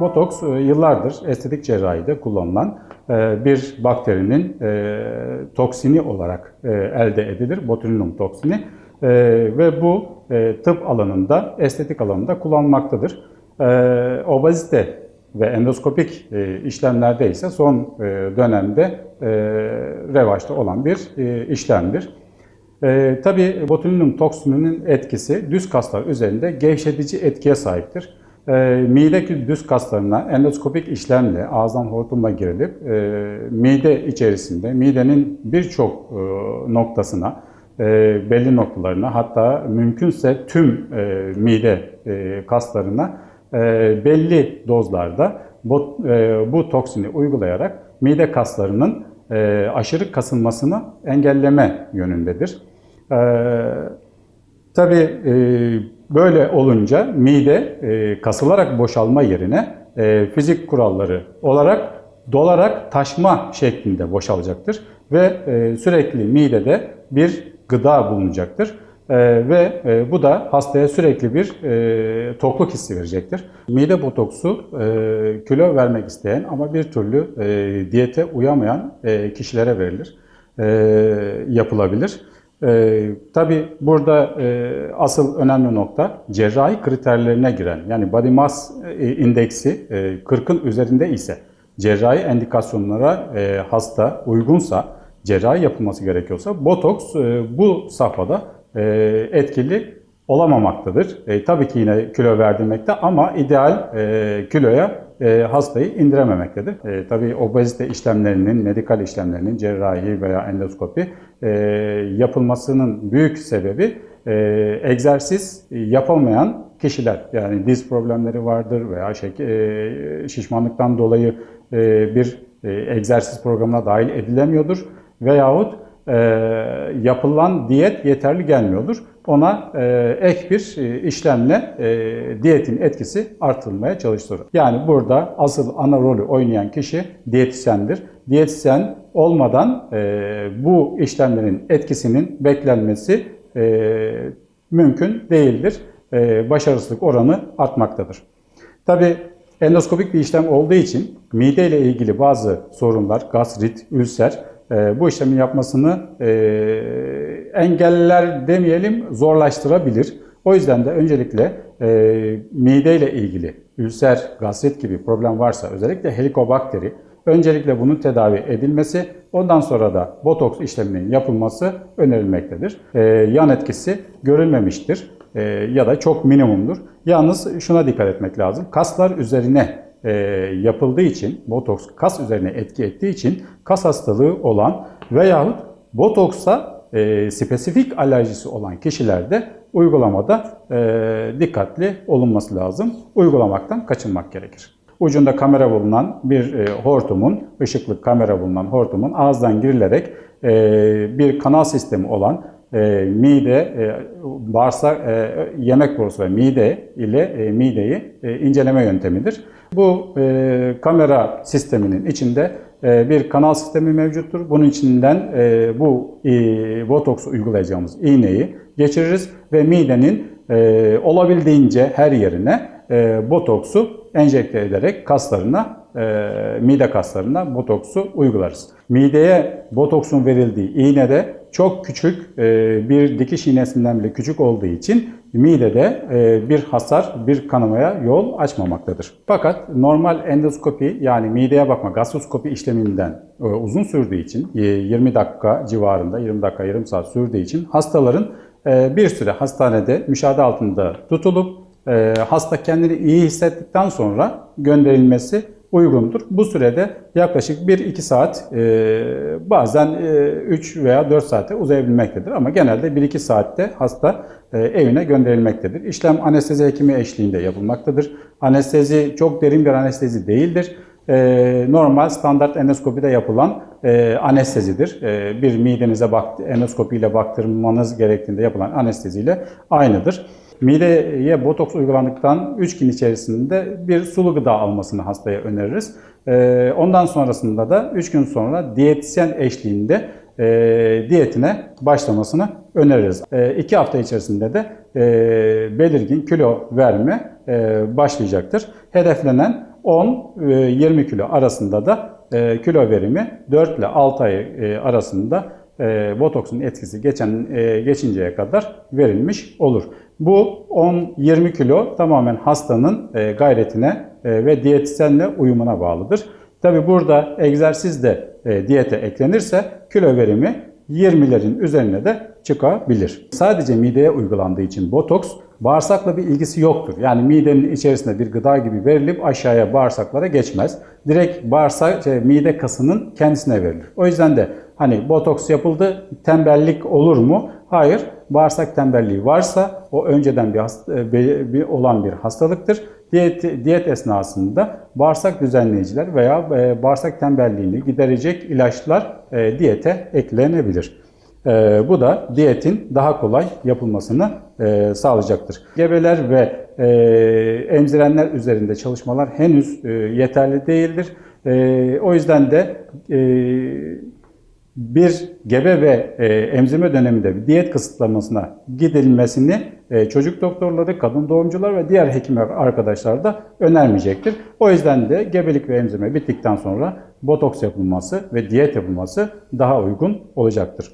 Botoks e, yıllardır estetik cerrahide kullanılan e, bir bakterinin e, toksini olarak elde edilir. Botulinum toksini. Ve bu tıp alanında, estetik alanında kullanılmaktadır. E, Obezite ve endoskopik işlemlerde ise son dönemde revaçta olan bir işlemdir. Tabii botulinum toksininin etkisi düz kaslar üzerinde gevşetici etkiye sahiptir. E, mideki düz kaslarına endoskopik işlemle ağızdan hortumla girilip e, mide içerisinde midenin birçok e, noktasına e, belli noktalarına hatta mümkünse tüm e, mide e, kaslarına e, belli dozlarda bu, e, bu toksini uygulayarak mide kaslarının e, aşırı kasılmasını engelleme yönündedir. E, Tabii e, böyle olunca mide e, kasılarak boşalma yerine e, fizik kuralları olarak dolarak taşma şeklinde boşalacaktır ve e, sürekli midede bir gıda bulunacaktır. E, ve e, bu da hastaya sürekli bir e, tokluk hissi verecektir. Mide botoksu e, kilo vermek isteyen ama bir türlü e, diyete uyamayan e, kişilere verilir, e, yapılabilir. Ee, tabii burada e, asıl önemli nokta cerrahi kriterlerine giren yani body mass e, indeksi e, 40'ın üzerinde ise cerrahi endikasyonlara e, hasta uygunsa cerrahi yapılması gerekiyorsa botoks e, bu safhada e, etkili olamamaktadır. E, tabii ki yine kilo verdirmekte ama ideal e, kiloya e, hastayı indirememektedir. E, tabii obezite işlemlerinin, medikal işlemlerinin, cerrahi veya endoskopi e, yapılmasının büyük sebebi e, egzersiz yapamayan kişiler. Yani diz problemleri vardır veya şek- e, şişmanlıktan dolayı e, bir e, egzersiz programına dahil edilemiyordur veyahut e, yapılan diyet yeterli gelmiyordur. Ona e, ek bir e, işlemle e, diyetin etkisi artırılmaya çalıştırır. Yani burada asıl ana rolü oynayan kişi diyetisyendir. Diyetisyen olmadan e, bu işlemlerin etkisinin beklenmesi e, mümkün değildir. E, başarısızlık oranı artmaktadır. Tabi endoskopik bir işlem olduğu için mide ile ilgili bazı sorunlar, gastrit, ülser e, bu işlemin yapmasını e, engeller demeyelim zorlaştırabilir. O yüzden de öncelikle e, mide ile ilgili ülser, gastrit gibi problem varsa özellikle helikobakteri öncelikle bunun tedavi edilmesi ondan sonra da botoks işleminin yapılması önerilmektedir. E, yan etkisi görülmemiştir e, ya da çok minimumdur. Yalnız şuna dikkat etmek lazım. Kaslar üzerine e, yapıldığı için, botoks kas üzerine etki ettiği için kas hastalığı olan veyahut botoksa e, spesifik alerjisi olan kişilerde uygulamada e, dikkatli olunması lazım. Uygulamaktan kaçınmak gerekir. Ucunda kamera bulunan bir e, hortumun, ışıklı kamera bulunan hortumun ağızdan girilerek e, bir kanal sistemi olan e, mide, e, bağırsak, e, yemek borusu ve mide ile e, mideyi e, inceleme yöntemidir. Bu e, kamera sisteminin içinde e, bir kanal sistemi mevcuttur. Bunun içinden e, bu e, botoks uygulayacağımız iğneyi geçiririz ve midenin e, olabildiğince her yerine e, botoksu enjekte ederek kaslarına, e, mide kaslarına botoksu uygularız. Mideye botoksun verildiği iğnede çok küçük e, bir dikiş iğnesinden bile küçük olduğu için midede e, bir hasar, bir kanamaya yol açmamaktadır. Fakat normal endoskopi yani mideye bakma gastroskopi işleminden e, uzun sürdüğü için e, 20 dakika civarında 20 dakika yarım saat sürdüğü için hastaların bir süre hastanede müşahede altında tutulup hasta kendini iyi hissettikten sonra gönderilmesi uygundur. Bu sürede yaklaşık 1-2 saat e, bazen e, 3 veya 4 saate uzayabilmektedir. Ama genelde 1-2 saatte hasta e, evine gönderilmektedir. İşlem anestezi hekimi eşliğinde yapılmaktadır. Anestezi çok derin bir anestezi değildir. E, normal standart endoskopide yapılan e, anestezidir. E, bir midenize bak, endoskopiyle baktırmanız gerektiğinde yapılan anesteziyle aynıdır. Mideye botoks uygulandıktan 3 gün içerisinde bir sulu gıda almasını hastaya öneririz. Ee, ondan sonrasında da 3 gün sonra diyetisyen eşliğinde e, diyetine başlamasını öneririz. 2 hafta içerisinde de e, belirgin kilo verme e, başlayacaktır. Hedeflenen 10-20 kilo arasında da kilo verimi 4 ile 6 ay arasında botoksun etkisi geçen geçinceye kadar verilmiş olur. Bu 10-20 kilo tamamen hastanın e, gayretine e, ve diyetisyenle uyumuna bağlıdır. Tabi burada egzersiz de e, diyete eklenirse kilo verimi 20'lerin üzerine de çıkabilir. Sadece mideye uygulandığı için botoks bağırsakla bir ilgisi yoktur. Yani midenin içerisinde bir gıda gibi verilip aşağıya bağırsaklara geçmez. Direkt bağırsak şey, mide kasının kendisine verilir. O yüzden de hani botoks yapıldı tembellik olur mu? Hayır. Bağırsak tembelliği varsa o önceden bir, hasta, bir, bir olan bir hastalıktır. Diyet, diyet esnasında bağırsak düzenleyiciler veya e, bağırsak tembelliğini giderecek ilaçlar e, diyete eklenebilir. E, bu da diyetin daha kolay yapılmasını e, sağlayacaktır. Gebeler ve e, emzirenler üzerinde çalışmalar henüz e, yeterli değildir. E, o yüzden de e, bir gebe ve e, emzirme döneminde bir diyet kısıtlamasına gidilmesini e, çocuk doktorları, kadın doğumcular ve diğer hekim arkadaşlar da önermeyecektir. O yüzden de gebelik ve emzirme bittikten sonra botoks yapılması ve diyet yapılması daha uygun olacaktır.